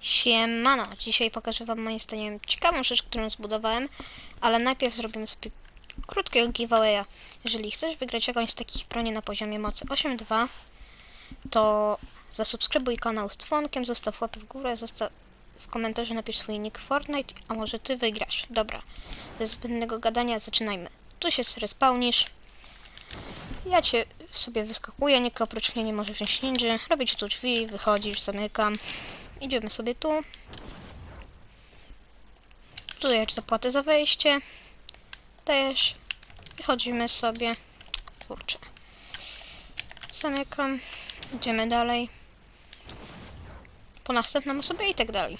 Siemano, dzisiaj pokażę wam moim zdaniem ciekawą rzecz, którą zbudowałem, ale najpierw zrobimy sobie krótkiego giveawaya. Jeżeli chcesz wygrać jakąś z takich broni na poziomie mocy 8.2, to zasubskrybuj kanał z dzwonkiem, zostaw łapę w górę, zostaw w komentarzu napisz swój nick Fortnite, a może ty wygrasz. Dobra, bez zbędnego gadania zaczynajmy. Tu się respawnisz. Ja cię sobie wyskakuję, nikt oprócz mnie nie może wziąć ninja. Robić tu drzwi, wychodzisz, zamykam. Idziemy sobie tu. Tu jest zapłatę za wejście. Też. Wychodzimy sobie. Kurczę. Zamykam. Idziemy dalej. Po następną osobę i tak dalej.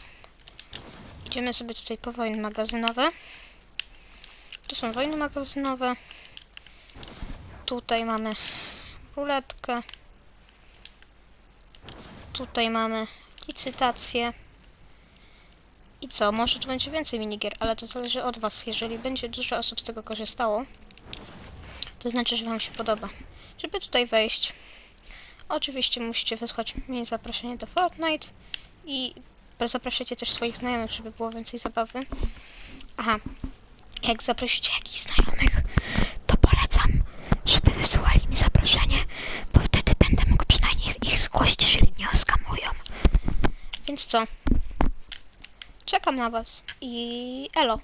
Idziemy sobie tutaj po wojny magazynowe. Tu są wojny magazynowe. Tutaj mamy ruletkę. Tutaj mamy licytację. I co? Może tu będzie więcej minigier, ale to zależy od Was. Jeżeli będzie dużo osób z tego korzystało, to znaczy, że Wam się podoba. Żeby tutaj wejść, oczywiście musicie wysłać mi zaproszenie do Fortnite i zapraszajcie też swoich znajomych, żeby było więcej zabawy. Aha, jak zaprosicie jakichś znajomych, Więc co? Czekam na was i elo.